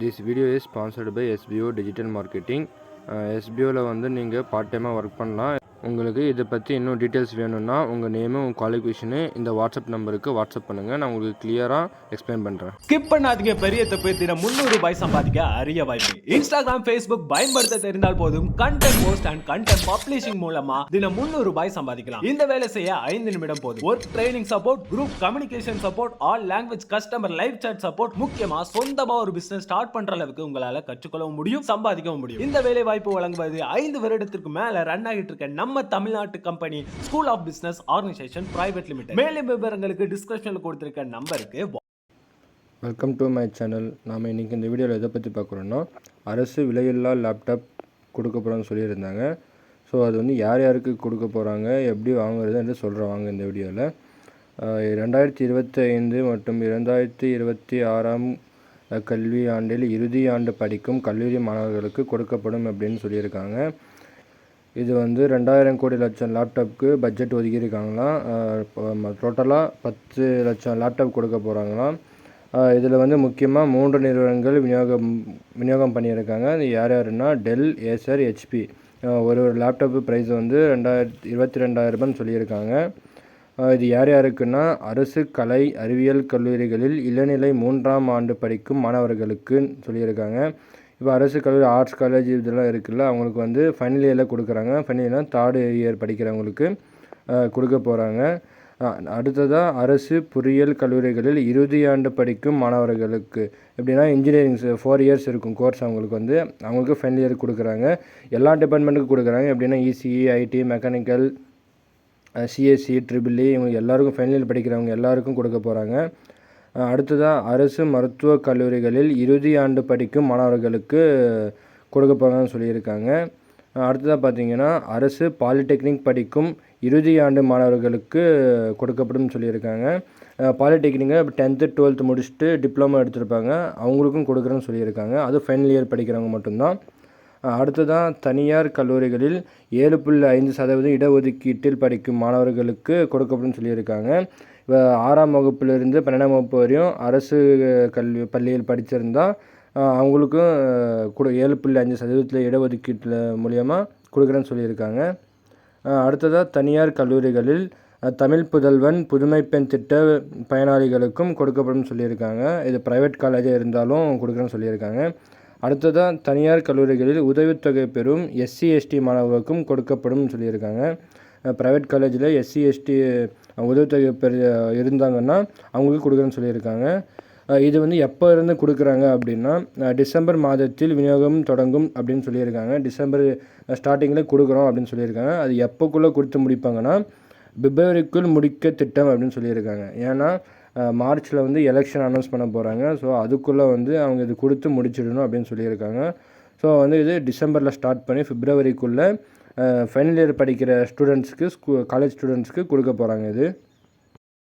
This video is sponsored by SPO digital marketing எஸ்பிஓவில் வந்து நீங்கள் part டைமாக ஒர்க் பண்ணலாம். உங்களுக்கு இதை பற்றி இன்னும் டீட்டெயில்ஸ் வேணும்னா உங்கள் நேமு உங்கள் குவாலிஃபிகேஷனு இந்த வாட்ஸ்அப் நம்பருக்கு வாட்ஸ்அப் பண்ணுங்கள் நான் உங்களுக்கு கிளியராக எக்ஸ்பிளைன் பண்ணுறேன் ஸ்கிப் பண்ணாதீங்க பெரிய தப்பு தினம் முந்நூறு ரூபாய் சம்பாதிக்க அரிய வாய்ப்பு. இன்ஸ்டாகிராம் ஃபேஸ்புக் பயன்படுத்த தெரிந்தால் போதும். Content post and content publishing மூலமா தினம் முந்நூறு ரூபாய் சம்பாதிக்கலாம். இந்த வேலை செய்ய ஐந்து நிமிடம் போதும். Work training support group communication support all language customer live chat support முக்கியமா சொந்தமா ஒரு பிசினஸ் ஸ்டார்ட் பண்ற அளவுக்கு உங்களால கற்றுக்கொள்ளவும் முடியும் சம்பாதிக்கவும் முடியும். இந்த வேலை வாய்ப்பு வழங்குவது ஐந்து வருடத்திற்கு மேல ரன் ஆகிட்டு இருக்க நம்ம தமிழ்நாட்டு company school of business organisation private limited மேலும் விவரங்களுக்கு டிஸ்கிரிப்ஷனில் கொடுத்துருக்க நம்பருக்கு வெல்கம் டு மை சேனல் நாம் இன்றைக்கி இந்த வீடியோவில் எதை பற்றி பார்க்குறோன்னா அரசு விலையில்லா லேப்டாப் கொடுக்க போகிறோன்னு சொல்லியிருந்தாங்க. ஸோ அது வந்து யார் யாருக்கு கொடுக்க போகிறாங்க எப்படி வாங்குறது என்று சொல்கிறேன் வாங்க இந்த வீடியோவில் ரெண்டாயிரத்தி இருபத்தி ஐந்து மற்றும் இரண்டாயிரத்தி இருபத்தி ஆறாம் கல்வி ஆண்டில் இறுதி ஆண்டு படிக்கும் கல்லூரி மாணவர்களுக்கு கொடுக்கப்படும் அப்படின்னு சொல்லியிருக்காங்க. இது வந்து ரெண்டாயிரம் கோடி லட்சம் லேப்டாப்க்கு பட்ஜெட் ஒதுக்கியிருக்காங்களாம் டோட்டலாக பத்து லட்சம் லேப்டாப் கொடுக்க போகிறாங்களாம் இதில் வந்து முக்கியமாக மூன்று நிறுவனங்கள் விநியோகம் விநியோகம் பண்ணியிருக்காங்க. அது யார் யாருன்னா டெல் ஏசர் ஹெச்பி ஒரு ஒரு லேப்டாப்பு ப்ரைஸ் வந்து ரெண்டாயிரத்தி இருபத்தி ரெண்டாயிரரூபான்னு சொல்லியிருக்காங்க. இது யார் யாருக்குன்னா அரசு கலை அறிவியல் கல்லூரிகளில் இளநிலை மூன்றாம் ஆண்டு படிக்கும் மாணவர்களுக்குன்னு சொல்லியிருக்காங்க. இப்போ அரசு கல்லூரி ஆர்ட்ஸ் காலேஜ் இதெல்லாம் இருக்குல்ல அவங்களுக்கு வந்து ஃபைனல் இயரில் கொடுக்குறாங்க. ஃபைனல் இயர்னால் தேர்ட் இயர் படிக்கிறவங்களுக்கு கொடுக்க போகிறாங்க அடுத்ததாக அரசு பொறியியல் கல்லூரிகளில் இறுதி ஆண்டு படிக்கும் மாணவர்களுக்கு எப்படின்னா இன்ஜினியரிங் ஃபோர் இயர்ஸ் இருக்கும் கோர்ஸ் அவங்களுக்கு வந்து அவங்களுக்கு ஃபைனல் இயர் கொடுக்குறாங்க. எல்லா டிபார்ட்மெண்ட்டுக்கும் கொடுக்குறாங்க. எப்படின்னா ECE IT mechanical CSC triple E இவங்க எல்லாருக்கும் ஃபைனல் இயர் படிக்கிறவங்க எல்லாருக்கும் கொடுக்க போகிறாங்க அடுத்ததாக அரசு மருத்துவக் கல்லூரிகளில் இறுதி ஆண்டு படிக்கும் மாணவர்களுக்கு கொடுக்க போகிறாங்கன்னு சொல்லியிருக்காங்க. அடுத்ததாக பார்த்தீங்கன்னா அரசு பாலிடெக்னிக் படிக்கும் இறுதி ஆண்டு மாணவர்களுக்கு கொடுக்கப்படும் சொல்லியிருக்காங்க. பாலிடெக்னிக்கை டென்த்து டுவெல்த்து முடிச்சுட்டு டிப்ளமோ எடுத்திருப்பாங்க. அவங்களுக்கும் கொடுக்குறேன்னு சொல்லியிருக்காங்க. அது ஃபைனல் இயர் படிக்கிறவங்க மட்டும்தான். அடுத்ததாக தனியார் கல்லூரிகளில் ஏழு புள்ளி ஐந்து சதவீதம் இடஒதுக்கீட்டில் படிக்கும் மாணவர்களுக்கு கொடுக்கப்படும் சொல்லியிருக்காங்க. இப்போ ஆறாம் வகுப்புலேருந்து பன்னெண்டாம் வகுப்பு வரையும் அரசு கல்வி பள்ளியில் படிச்சிருந்தா அவங்களுக்கும் கொடு ஏழு புள்ளி அஞ்சு சதவீதத்தில் இடஒதுக்கீட்டில் மூலியமாக கொடுக்குறேன்னு சொல்லியிருக்காங்க. அடுத்ததாக தனியார் கல்லூரிகளில் தமிழ் புதல்வன் புதுமை பெண் திட்ட பயனாளிகளுக்கும் கொடுக்கப்படும் சொல்லியிருக்காங்க. இது ப்ரைவேட் காலேஜாக இருந்தாலும் கொடுக்குறேன்னு சொல்லியிருக்காங்க. அடுத்ததாக தனியார் கல்லூரிகளில் உதவித்தொகை பெறும் எஸ்சி எஸ்டி மாணவர்களுக்கும் கொடுக்கப்படும் சொல்லியிருக்காங்க. ப்ரைவேட் காலேஜில் எஸ்சி எஸ்டி உதவித்தொகை பெரு இருந்தாங்கன்னா அவங்களுக்கு கொடுக்குறேன்னு சொல்லியிருக்காங்க. இது வந்து எப்போ இருந்து கொடுக்குறாங்க அப்படின்னா டிசம்பர் மாதத்தில் விநியோகம் தொடங்கும் அப்படின்னு சொல்லியிருக்காங்க. டிசம்பர் ஸ்டார்டிங்கில் கொடுக்குறோம் அப்படின்னு சொல்லியிருக்காங்க. அது எப்போக்குள்ளே கொடுத்து முடிப்பாங்கன்னா பிப்ரவரிக்குள் முடிக்க திட்டம் அப்படின்னு சொல்லியிருக்காங்க. ஏன்னா மார்ச்சில் வந்து எலெக்ஷன் அனௌன்ஸ் பண்ண போகிறாங்க ஸோ அதுக்குள்ளே வந்து அவங்க இது கொடுத்து முடிச்சிடணும் அப்படின்னு சொல்லியிருக்காங்க. ஸோ வந்து இது டிசம்பரில் ஸ்டார்ட் பண்ணி ஃபிப்ரவரிக்குள்ளே ஃபைனல் இயர் படிக்கிற ஸ்டூடெண்ட்ஸ்க்கு ஸ்கூ காலேஜ் ஸ்டூடெண்ட்ஸ்க்கு கொடுக்க போகிறாங்க இது.